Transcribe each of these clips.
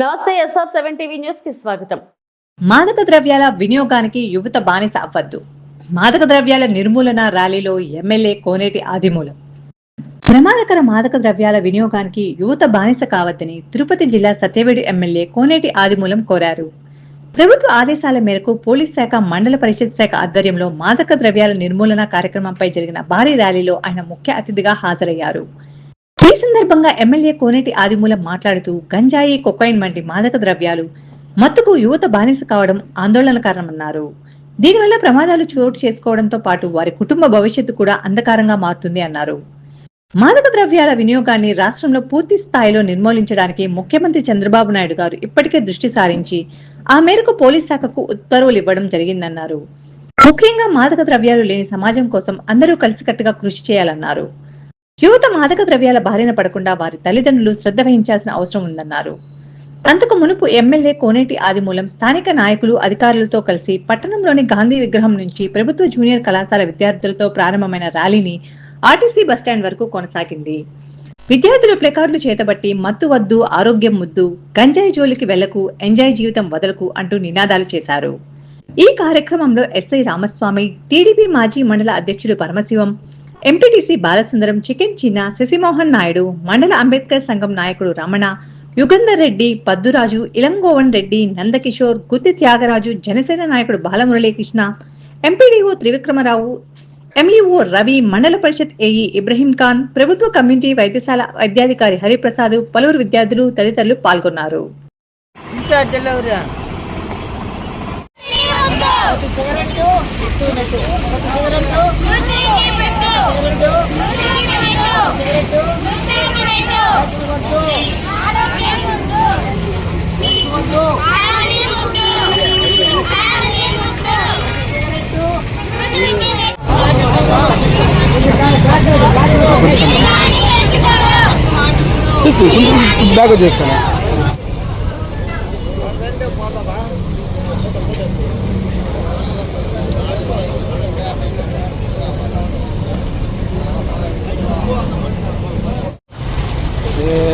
నమస్తే SR seven TV న్యూస్కి స్వాగతం. మాదక ద్రవ్యాల వినియోగానికి యువత బానిస అవ్వద్దు. మాదక ద్రవ్యాల నిర్మూలన ర్యాలీలో ఎమ్మెల్యే కోనేటి ఆదిమూలం. ప్రమాదకర మాదక ద్రవ్యాల వినియోగానికి యువత బానిస కావద్దని తిరుపతి జిల్లా సత్యవేడు ఎమ్మెల్యే కోనేటి ఆదిమూలం కోరారు. ప్రభుత్వ ఆదేశాల మేరకు పోలీస్ శాఖ మండల పరిషత్ శాఖ ఆధ్వర్యంలో మాదక ద్రవ్యాల నిర్మూలన కార్యక్రమంపై జరిగిన భారీ ర్యాలీలో ఆయన ముఖ్య అతిథిగా హాజరయ్యారు. ఈ సందర్భంగా ఎమ్మెల్యే కోనేటి ఆదిమూలం మాట్లాడుతూ గంజాయి కొకైన్ వంటి మాదక ద్రవ్యాలు మత్తుకు యువత బానిస కావడం ఆందోళనకరమన్నారు దీనివల్ల ప్రమాదాలు చోటు చేసుకోవడంతో పాటు వారి కుటుంబ భవిష్యత్తు కూడా అంధకారంగా మారుతుంది అన్నారు. మాదక ద్రవ్యాల వినియోగాన్ని రాష్ట్రంలో పూర్తి స్థాయిలో నిర్మూలించడానికి ముఖ్యమంత్రి చంద్రబాబు నాయుడు గారు ఇప్పటికే దృష్టి సారించి ఆ మేరకు పోలీస్ శాఖకు ఉత్తర్వులు ఇవ్వడం జరిగిందన్నారు. ముఖ్యంగా మాదక ద్రవ్యాలు లేని సమాజం కోసం అందరూ కలిసికట్టుగా కృషి చేయాలన్నారు. యువత మాదక ద్రవ్యాల బారిన పడకుండా వారి తల్లిదండ్రులు శ్రద్ధ వహించాల్సిన అవసరం ఉందన్నారు. అంతకు మునుపు ఎమ్మెల్యే కోనేటి ఆదిమూలం స్థానిక నాయకులు అధికారులతో కలిసి పట్టణంలోని గాంధీ విగ్రహం నుంచి ప్రభుత్వ జూనియర్ కళాశాల విద్యార్థులతో ప్రారంభమైన ర్యాలీని ఆర్టీసీ బస్టాండ్ వరకు కొనసాగింది. విద్యార్థులు ప్లెకార్డులు చేతబట్టి మత్తు వద్దు ఆరోగ్యం ముద్దు గంజాయి జోలికి వెళ్ళకు ఎంజాయ్ జీవితం వదలకు అంటూ నినాదాలు చేశారు. ఈ కార్యక్రమంలో ఎస్ఐ రామస్వామి టీడీపీ మాజీ మండల అధ్యక్షుడు పరమశివం ఎంపీటీసీ బాలసుందరం చికెన్ చిన్న శశిమోహన్ నాయుడు మండల అంబేద్కర్ సంఘం నాయకుడు రమణ యుగంధర్ రెడ్డి పద్దురాజు ఇలంగోవన్ రెడ్డి నందకిషోర్ గుత్తి త్యాగరాజు జనసేన నాయకుడు Balamuralikrishna MPDO Trivikrama Rao MEO Ravi Mandal Parishad AE Ibrahim Khan ప్రభుత్వ కమ్యూనిటీ వైద్యశాల వైద్యాధికారి హరిప్రసాద్ పలువురు విద్యార్థులు తదితరులు పాల్గొన్నారు. బ్యాగ్ చేసుకున్నా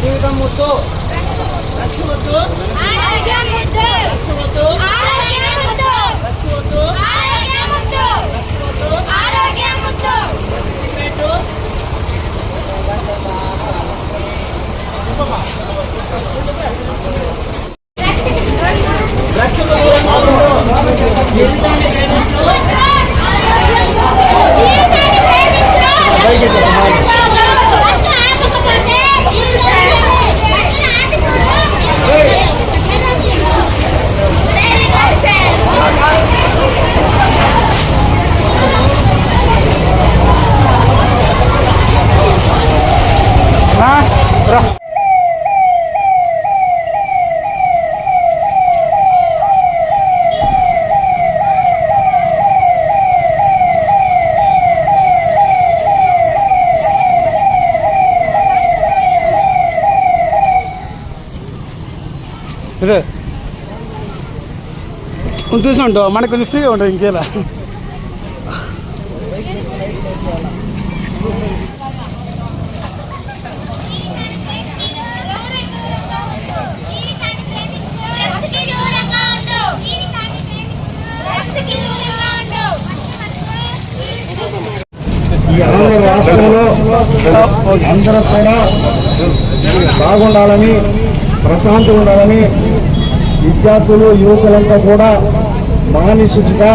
జీవితం ముద్దు లక్ష వద్దు ఆరోగ్యం ముద్దు వద్దు ఆరోగ్యం ముద్దు లక్ష వద్దు ఆరోగ్యం ముద్దు ఆరోగ్యం ముద్దు సిగరెట్ లక్షల జీవితాన్ని ప్రేమిస్తూ రా ఇదే చూసినట్టు మనకు కొంచెం ఫ్రీగా ఉంటుంది ఇంకేలా. ఈ ఆంధ్ర రాష్ట్రంలో అందరూ కూడా బాగుండాలని ప్రశాంతంగా ఉండాలని విద్యార్థులు యువకులంతా కూడా మానసికంగా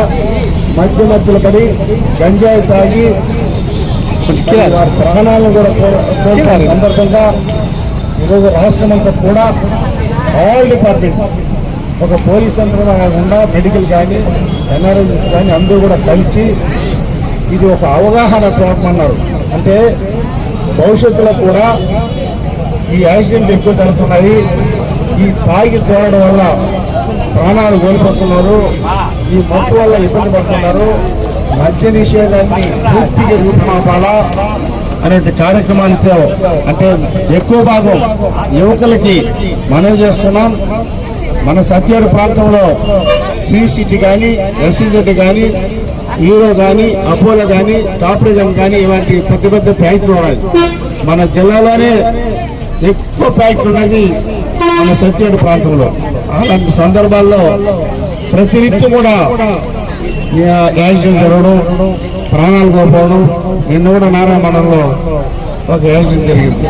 మధ్య మధ్యలో పడి గంజాయి తాగి వారి ప్రాణాలను కూడా కోల్పోయిన సందర్భంగా ఈరోజు రాష్ట్రం అంతా కూడా ఆల్ డిపార్ట్మెంట్ ఒక పోలీస్ యంత్రం కాకుండా మెడికల్ కానీ ఎన్ఆర్ఎస్ కానీ అందరూ కూడా కలిసి ఇది ఒక అవగాహన కోరమన్నారు అంటే భవిష్యత్తులో కూడా ఈ యాక్సిడెంట్ ఎక్కువ జరుగుతున్నాయి ఈ తాగి తోడడం వల్ల ప్రాణాలు కోల్పోతున్నారు. ఈ మత్తు వల్ల ఇబ్బంది పడుతున్నారు. మద్య నిషేధాన్ని పూర్తిగా రూపుమాపాలా అనే కార్యక్రమాలతో అంటే ఎక్కువ భాగం యువకులకి మనవి చేస్తున్నాం. మన సత్యాడు ప్రాంతంలో శ్రీ సిటీ కానీ ఎస్సీ కానీ హీరో కానీ అపోలో కానీ టాప్రిజన్ కానీ ఇలాంటి పెద్ద పెద్ద ఫ్యాక్టరీ ఉన్నాయి మన జిల్లాలోనే ఎక్కువ ఫ్యాక్టరీ ఉన్నది మన సత్యేడు ప్రాంతంలో. అలాంటి సందర్భాల్లో ప్రతినిత్యం కూడా యాక్సిడెంట్ జరగడం ప్రాణాలు కోల్పోవడం నిన్న కూడా నారాయణ మండలంలో ఒక యాక్సిడెంట్ జరిగింది.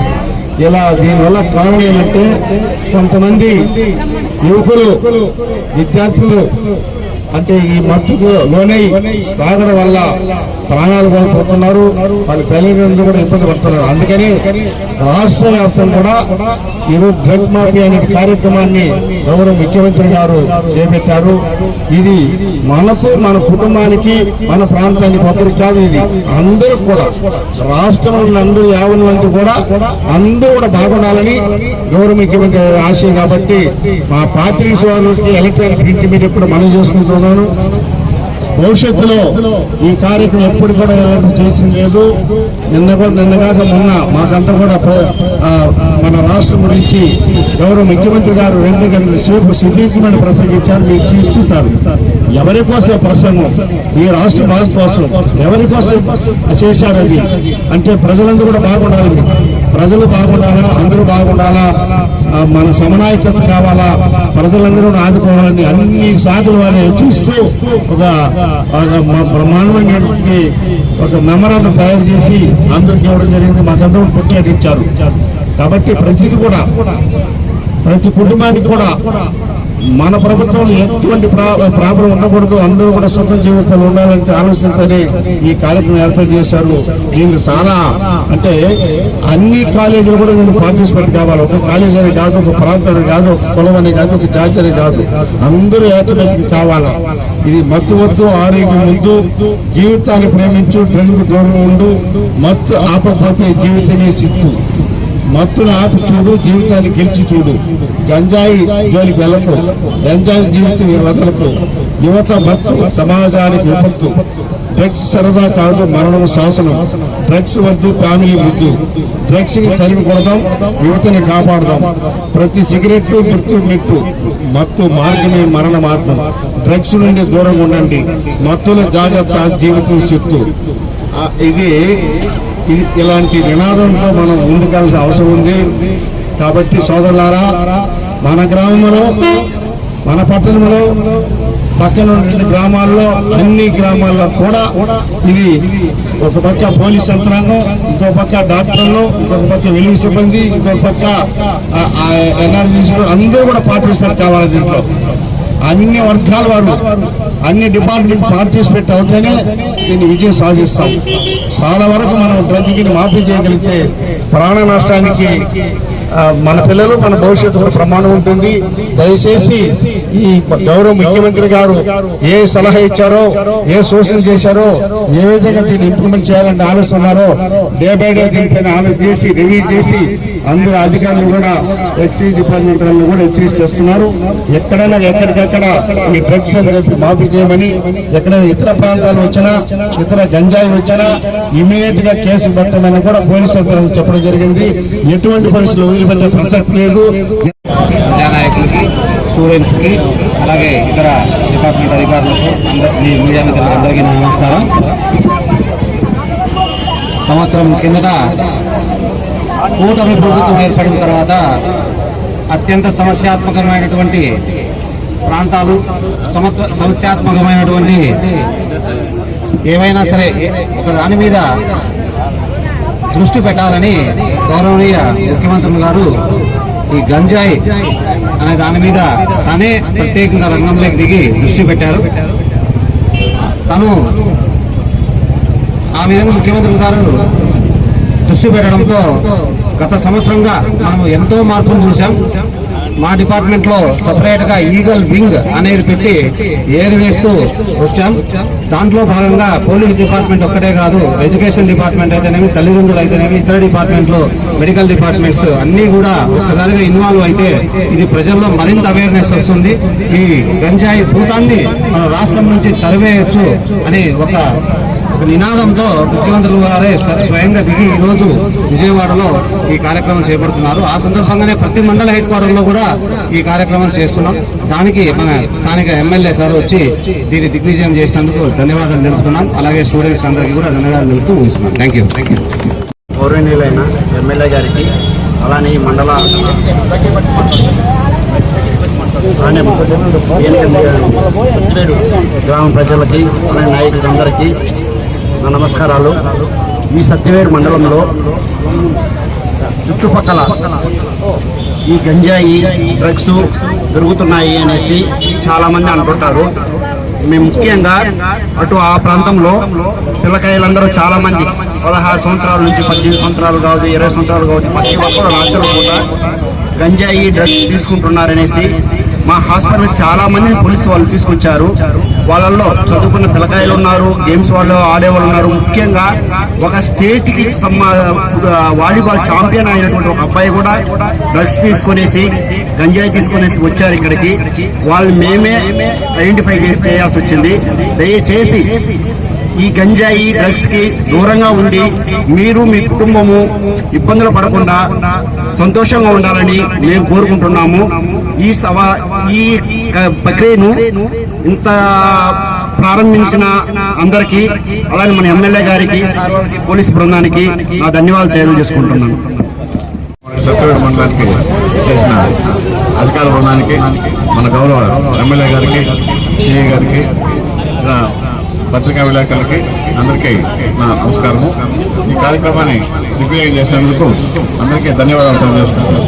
ఇలా దీనివల్ల కారణం ఏంటంటే కొంతమంది యువకులు విద్యార్థులు అంటే ఈ మత్తుకు లోనై తాగడం వల్ల ప్రాణాలు కోల్పోతున్నారు. వాళ్ళ తల్లిదండ్రులు కూడా ఇబ్బంది పడుతున్నారు. అందుకని రాష్ట్ర వ్యాప్తం కూడా ఈరోజు డ్రగ్ మాఫీ అనే కార్యక్రమాన్ని గౌరవ ముఖ్యమంత్రి గారు చేపట్టారు. ఇది మనకు మన కుటుంబానికి మన ప్రాంతానికి ఒకరికి కాదు ఇది. అందరూ కూడా రాష్ట్రంలో అందరూ యావన మంది కూడా అందరూ కూడా బాగుండాలని గౌరవ ముఖ్యమంత్రి ఆశయం కాబట్టి మా పాత్రిక సోదరులకి ఎలక్ట్రానిక్ ప్రింట్ మీద ఎప్పుడు మనం చేసుకుంటున్నాను భవిష్యత్తులో ఈ కార్యక్రమం ఎప్పుడు కూడా ఎలాంటి చేసింది లేదు. నిన్న కూడా నిన్నగాక మొన్న మాకంతా కూడా మన రాష్ట్రం గురించి గౌరవ ముఖ్యమంత్రి గారు రెండు గంటల సేపు సుదీర్ఘమైన ప్రసంగించారు మీరు చూస్తుంటారు. ఎవరి కోసం ప్రసంగం? ఈ రాష్ట్ర బాధ కోసం ఎవరి కోసం చేశారు అది? అంటే ప్రజలందరూ కూడా బాగుండాలి. ప్రజలు బాగుండాలా? అందరూ బాగుండాలా? మన సమనాయకత్వం కావాలా? ప్రజలందరూ ఆదుకోవాలని అన్ని సాధులు వారిని హెచ్చిస్తూ ఒక బ్రహ్మాండమైనటువంటి ఒక మెమరాన్ని తయారు చేసి అందరికి ఇవ్వడం జరిగింది. మా చంద్రుడు ఇచ్చారు కాబట్టి ప్రతిది కూడా ప్రతి కుటుంబానికి కూడా మన ప్రభుత్వం ఎటువంటి ప్రా- ప్రాబ్లం ఉండకూడదు. అందరూ కూడా సుఖ జీవితాలు ఉండాలంటే ఆలోచనతోనే ఈ కార్యక్రమం ఏర్పాటు చేశారు. దీనికి చాలా అంటే అన్ని కాలేజీలు కూడా నేను పార్టిసిపేట్ కావాలి. ఒక కాలేజీ అని కాదు ఒక ప్రాంతం అనే కాదు ఒక కులం అనే కాదు ఒక జాతి అనే కాదు. అందరూ ఏకమైపు కావాలా? ఇది మత్తు వద్దు ఆరోగ్యం వద్దు జీవితాన్ని ప్రేమించు డ్రగ్ దూరం ఉండు. మత్తు ఆపకపోతే జీవితమే చిత్తు. మత్తును ఆపి చూడు జీవితాన్ని గెలిచి చూడు. గంజాయి జోలికి వెళ్ళకు. గంజాయి జీవితం వదలకు. యువత మత్తు సమాజానికి విపత్తు. డ్రగ్స్ సరదా కాదు మరణం శాసనం. డ్రగ్స్ వద్దు ఫ్యామిలీ వద్దు. డ్రగ్స్ని తరిమి కొడదాం యువతని కాపాడదాం. ప్రతి సిగరెట్ మృత్యు మెట్టు. మత్తు మార్గమే మరణ మార్గం. డ్రగ్స్ నుండి దూరంగా ఉండండి. మత్తుల జాగ్రత్త జీవితం చెప్తూ. ఇది ఇలాంటి నినాదంతో మనం ముందుకెళ్ళాల్సిన అవసరం ఉంది. కాబట్టి సోదరులారా మన గ్రామంలో మన పట్టణంలో పక్కన ఉన్న గ్రామాల్లో అన్ని గ్రామాల్లో కూడా ఇది ఒక పక్క పోలీస్ యంత్రాంగం ఇంకో పక్క డాక్టర్లు ఇంకొక పక్క వెలుగు సిబ్బంది ఇంకొక పక్క ఎన్ఆర్జీసీ అందరూ కూడా పార్టిసిపేట్ కావాలి దీంట్లో. అన్ని వర్గాల వారు. అన్ని డిపార్ట్మెంట్ పార్టిసిపేట్ అవుతేనే దీన్ని విజయం సాధిస్తాం. చాలా వరకు మనం ప్రతికి మాఫీ చేయగలిగితే ప్రాణ నష్టానికి మన పిల్లలు మన భవిష్యత్తు ప్రమాణం ఉంటుంది. దయచేసి ఈ గౌరవ ముఖ్యమంత్రి గారు ఏ సలహా ఇచ్చారో ఏ సూచన చేశారో ఏ విధంగా దీన్ని ఇంప్లిమెంట్ చేయాలని ఆలోచిస్తున్నారో డే బై డే దీనిపైన ఆలోచన చేసి రివ్యూ చేసి అందరు అధికారులు కూడా ఎక్సైజ్ డిపార్ట్మెంట్ వాళ్ళు కూడా ఎక్సైజ్ చేస్తున్నారు. ఎక్కడైనా ఎక్కడికెక్కడ ఈ డ్రగ్స్ అని మాఫీ చేయమని ఎక్కడైనా ఇతర ప్రాంతాలు వచ్చినా ఇతర గంజాయి వచ్చినా ఇమీడియట్గా కేసు పెట్టమని కూడా పోలీసు చెప్పడం జరిగింది. ఎటువంటి పరిస్థితులు వదిలిపెట్టే ప్రసక్తి లేదు. స్టూడెంట్స్కి అలాగే ఇతర డిపార్ట్మెంట్ అధికారులకు అందరి మీడియా మిత్రులకు అందరికీ నా నమస్కారం. సంవత్సరం కిందట కూటమి ప్రభుత్వం ఏర్పడిన తర్వాత అత్యంత సమస్యాత్మకమైనటువంటి ప్రాంతాలు సమత్వ సమస్యాత్మకమైనటువంటి ఏవైనా సరే ఒక దాని మీద దృష్టి పెట్టాలని గౌరవనీయ ముఖ్యమంత్రి గారు ఈ గంజాయి అనే దాని మీద తనే ప్రత్యేకంగా రంగంలోకి దిగి దృష్టి పెట్టారు. తను ఆ విధంగా ముఖ్యమంత్రి గారు దృష్టి పెట్టడంతో గత సంవత్సరంగా మనం ఎంతో మార్పులు చూసాం మా డిపార్ట్మెంట్లో సపరేట్గా ఈగల్ వింగ్ అనేది పెట్టి ఏరు వేస్తూ వచ్చాం. దాంట్లో భాగంగా పోలీస్ డిపార్ట్మెంట్ ఒక్కటే కాదు ఎడ్యుకేషన్ డిపార్ట్మెంట్ అయితేనేమి తల్లిదండ్రులు అయితేనేమి ఇతర డిపార్ట్మెంట్లు మెడికల్ డిపార్ట్మెంట్స్ అన్ని కూడా ఒక్కసారిగా ఇన్వాల్వ్ అయితే ఇది ప్రజల్లో మరింత అవేర్నెస్ వస్తుంది. ఈ గంజాయి భూతాన్ని మన రాష్ట్రం నుంచి తరివేయచ్చు అని ఒక ఒక నినాదంతో ముఖ్యమంత్రులు గారే స్వయంగా దిగి ఈరోజు రోజు విజయవాడలో ఈ కార్యక్రమం చేపడుతున్నారు. ఆ సందర్భంగానే ప్రతి మండల హెడ్ క్వార్టర్లో కూడా ఈ కార్యక్రమం చేస్తున్నాం. దానికి మన స్థానిక ఎమ్మెల్యే సార్ వచ్చి దీన్ని దిగ్విజయం చేసినందుకు ధన్యవాదాలు తెలుపుతున్నాం. అలాగే స్టూడెంట్స్ అందరికీ కూడా ధన్యవాదాలు తెలుపుతూ ఉంటున్నాం థ్యాంక్ యూ థ్యాంక్ యూ గౌరవనీయులైన ఎమ్మెల్యే గారికి అలానే ఈ మండల గ్రామ ప్రజలకి అలానే నాయకులందరికీ నా నమస్కారాలు. ఈ సత్యవేరు మండలంలో చుట్టుపక్కల ఈ గంజాయి డ్రగ్స్ దొరుకుతున్నాయి అనేసి చాలామంది అనుకుంటారు. మేము ముఖ్యంగా అటు ఆ ప్రాంతంలో పిల్లకాయలందరూ చాలా మంది పదహారు సంవత్సరాల నుంచి పద్దెనిమిది సంవత్సరాలు కావచ్చు ఇరవై సంవత్సరాలు కావచ్చు ప్రతి ఒక్కరు రాత్రులు కూడా గంజాయి డ్రగ్స్ తీసుకుంటున్నారనేసి మా హాస్పిటల్ చాలా మంది పోలీసు వాళ్ళు తీసుకొచ్చారు. వాళ్ళల్లో చదువుకున్న పిల్లకాయలు ఉన్నారు గేమ్స్ వాళ్ళు ఆడేవాళ్ళు ఉన్నారు. ముఖ్యంగా ఒక స్టేట్కి వాలీబాల్ ఛాంపియన్ అయినటువంటి ఒక అబ్బాయి కూడా డ్రగ్స్ తీసుకునేసి గంజాయి తీసుకునేసి వచ్చారు ఇక్కడికి. వాళ్ళు మేమే ఐడెంటిఫై చేసి చేయాల్సి వచ్చింది. దయచేసి ఈ గంజాయి డ్రగ్స్కి దూరంగా ఉండి మీరు మీ కుటుంబము ఇబ్బందులు పడకుండా సంతోషంగా ఉండాలని మేము కోరుకుంటున్నాము. ఈ సవా ఈ ప్రక్రియను ఇంత ప్రారంభించిన అందరికీ అలాగే మన ఎమ్మెల్యే గారికి పోలీస్ బృందానికి నా ధన్యవాదాలు తెలియజేసుకుంటున్నాను. సత్యవేడు మండలానికి చేసిన అధికార బృందానికి మన గౌరవ ఎమ్మెల్యే గారికి సిఐ గారికి పత్రికా విలేకరులకి అందరికీ నా నమస్కారము. ఈ కార్యక్రమాన్ని దిగ్విజయం చేసినందుకు అందరికీ ధన్యవాదాలు తెలియజేసుకుంటున్నాను.